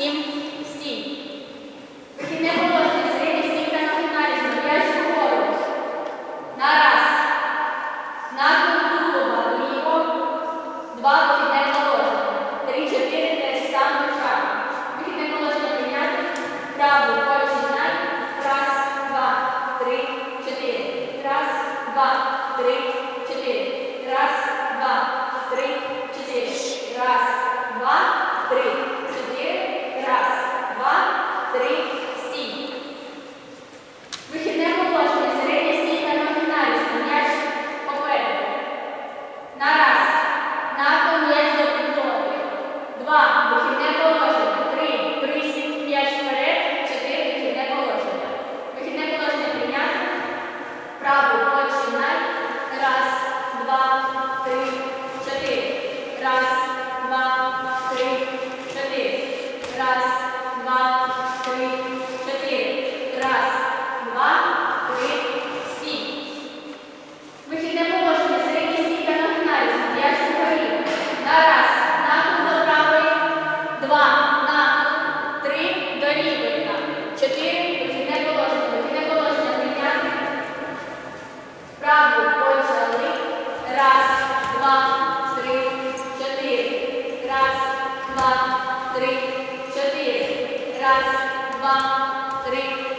сім, сім. Вихідне положення, середня стійка на фіналі, зробляєш вгору. На раз. Нахил тулуба вліво. Два вихідне положення. Три, чотири, теж саме шаг. Вихідне положення прийняти. Праву, поруч. Раз, два, три, чотири. Раз, два, три, traz trás, vá, três.